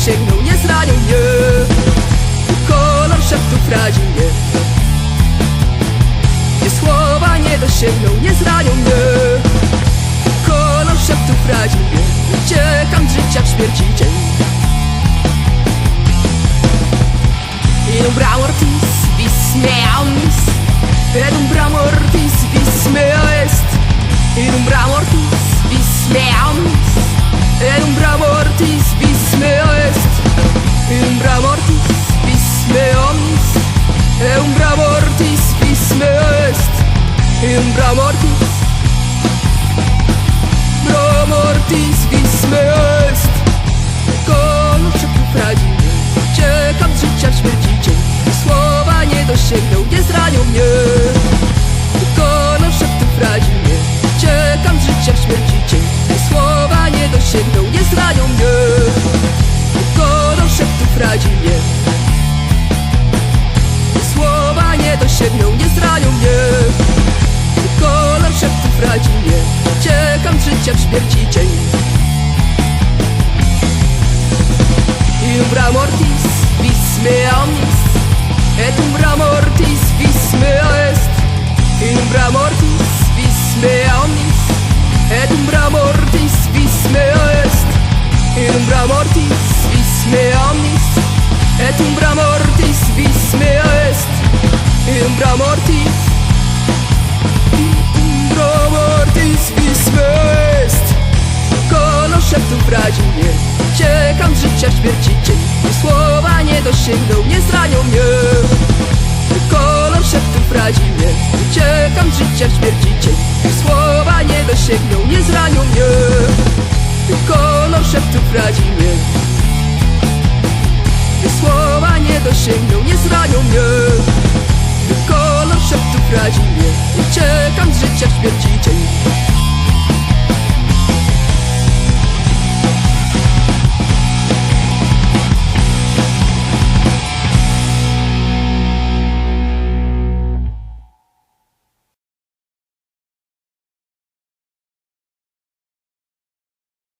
Słowa nie nie zranią mnie. Kolor szeptów radzi mnie. Gdzie słowa nie dosięgną, nie zranią mnie. Kolor szeptów radzi mnie. Uciekam z życia w śmierci dzień. I dobra mortis, vis mea omnis Et umbra mortis, vis mea est Et umbra mortis, vis mea omnis Et umbra mortis, Et umbra mortis Bro mortis, vis mea est. Kolor szeptów radzi mnie Uciekam z życia w Słowa nie dosięgną, nie zranią mnie. Kolor szeptów radzi mnie. Uciekam z życia w śmierci cień Słowa nie dosięgną, nie zranią mnie. Kolor szeptów radzi mnie. Słowa nie dosięgną, nie zranią mnie Kolor szeptów radzi mnie Uciekam z życia w śmierci cień Umbra mortis, vis mea omnis. Et umbra mortis, vis mea est. Umbra mortis, vis mea omnis. Et umbra mortis, cień Słowa nie dosięgną, nie zranią mnie. Kolor szeptów radzi mnie Uciekam z życia w śmierci cień. Słowa nie dosięgną, nie zranią mnie. Kolor szeptów radzi mnie Słowa nie dosięgną, nie zranią mnie. Kolor szeptów radzi mnie Uciekam z życia w śmierci cień